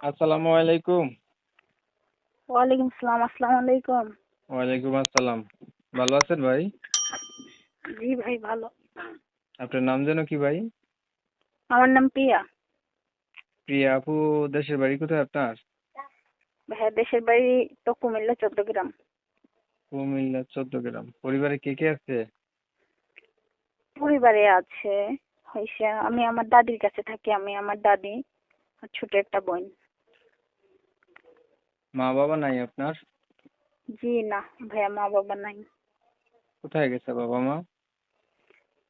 আসসালামু আলাইকুম। ওয়ালাইকুম আসসালাম আসসালামু আলাইকুম। ওয়ালাইকুম আসসালাম। ভালো আছেন ভাই? জি ভাই ভালো। আপনার নাম যেন কি ভাই? আমার নাম পিয়া প্রিয়া আপু দেশের বাড়ি কোথায় আপনার? ভাইয়া দেশের বাড়ি তো কুমিল্লা চট্টগ্রাম কুমিল্লা পরিবারে কে কে আছে? পরিবারে আছে হয়েছে আমি আমার দাদির কাছে থাকি আমি আমার দাদি আর ছোট একটা বোন। মা বাবা নাই আপনার? জি না ভাইয়া মা বাবা নাই। কোথায় গেছে বাবা মা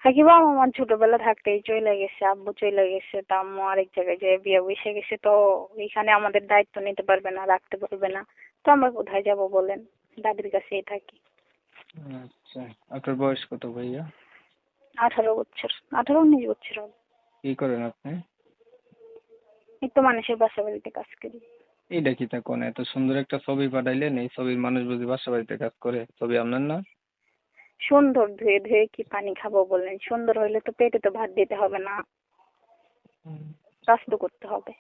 থাকি বাবা আমার ছোটবেলা থাকতেই চলে গেছে আব্বু চলে গেছে তা আম্মু আরেক জায়গায় যেয়ে বিয়ে বসে গেছে তো এখানে আমাদের দায়িত্ব নিতে পারবে না রাখতে পারবে না। তো আমরা কোথায় যাব বলেন? দাদির কাছেই থাকি। আচ্ছা আপনার বয়স কত ভাইয়া? আঠারো বছর আঠারো উনিশ বছর কি করেন আপনি? এই তো মানুষের বাসা বাড়িতে কাজ করি। এইটা কি তা কোন? এত সুন্দর একটা ছবি পাঠাইলেন এই ছবির মানুষ বুঝি বাসা বাড়িতে কাজ করে। ছবি আপনার না সুন্দর ধুয়ে ধুয়ে কি পানি খাব বললেন। সুন্দর হইলে তো পেটে তো ভাত দিতে হবে না। কাজ তো করতে হবে।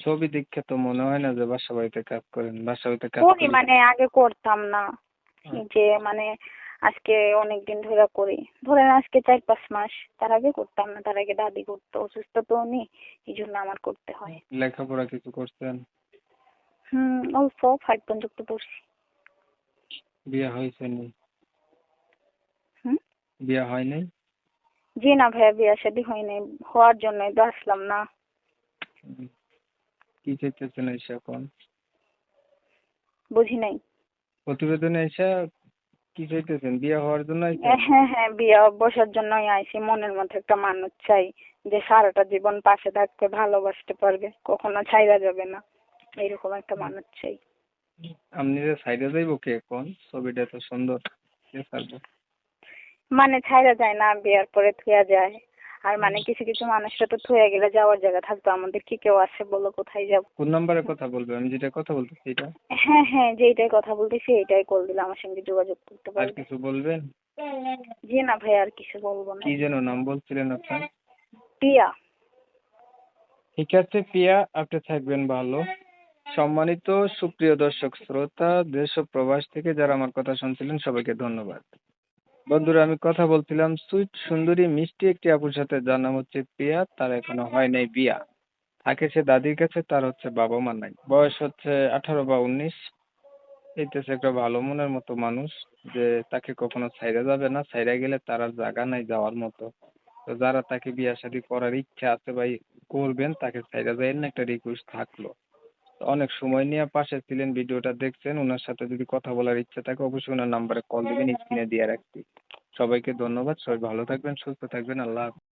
ছবি দেখে তো মনে হয় না যে বাসা বাড়িতে কাজ করেন। বাসা বাড়িতে কাজ করি মানে আগে করতাম না। যে মানে আজকে অনেক দিন ধরে করি। ধরেন আজকে চার পাঁচ মাস তার আগে করতাম না তার আগে দাদি করতো অসুস্থ তো উনি এই জন্য আমার করতে হয়। লেখাপড়া কিছু করছেন? হুম অল্প ফাইভ পর্যন্ত পড়ছি। বিয়ে হয়েছে নি? হুম? বিয়ে হয় নাই জি না ভাইয়া বিয়ে হয় নাই হওয়ার জন্যই তো আসলাম না। কি চাইতেছেন এসে এখন? বুঝি নাই। প্রতিবেদনে এসে কি চাইতেছেন? বিয়ে হওয়ার জন্য? হ্যাঁ হ্যাঁ বিয়ে বসার জন্যই আইছি। মনের মধ্যে একটা মানুষ চাই যে সারাটা জীবন পাশে থাকতে ভালোবাসতে পারবে। কখনো ছাইরা যাবে না। এরকম একটা মানুষ চাই। আপনি যে সাইডে যাইব কে এখন ছবিটা তো সুন্দর। মানে ছাইরা যায় না বিয়ার পরে থুয়া যায়। আর মানে কিছু কিছু মানুষরা তো থুয়া গেলে যাওয়ার জায়গা থাকতো। আমাদের কি কেউ আছে বলো কোথায় যাব? কোন নাম্বারে কথা বলবে? আমি যেটা কথা বলতেছি এটা। হ্যাঁ হ্যাঁ যেইটাই কথা বলতেছি এইটাই কল দিলে আমার সঙ্গে যোগাযোগ করতে পারবে আর কিছু বলবেন? জি না ভাই আর কিছু বলব না। কি যেন নাম বলছিলেন আপনার পিয়া। ঠিক আছে পিয়া আপনি থাকবেন ভালো। সম্মানিত সুপ্রিয় দর্শক শ্রোতা দেশ ও প্রবাস থেকে যারা আমার কথা শুনছিলেন সবাইকে ধন্যবাদ। বন্ধুরা, আমি কথা বলছিলাম সুইট সুন্দরী মিষ্টি একটি আপুর সাথে। যার নাম হচ্ছে প্রিয়া, তার এখনও হয় নাই বিয়া। থাকে সে দাদির কাছে, তার হচ্ছে বাবা মা নাই। বয়স হচ্ছে আঠারো বা উনিশ। এইতেছে একটা ভালো মনের মতো মানুষ যে তাকে কখনো ছাইরা যাবে না। ছাইরা গেলে তার আর জায়গা নাই যাওয়ার মতো। তো যারা তাকে বিয়া শাদী করার ইচ্ছা আছে ভাই, করবেন, তাকে ছাইরা যাবেন না একটা রিকোয়েস্ট থাকল। অনেক সময় নিয়ে পাশে ছিলেন ভিডিওটা দেখছেন ওনার সাথে যদি কথা বলার ইচ্ছা থাকে অবশ্যই ওনার নাম্বারে কল দিবেন স্ক্রিনে দিয়ে রাখছি সবাইকে ধন্যবাদ সবাই ভালো থাকবেন সুস্থ থাকবেন আল্লাহ হাফেজ।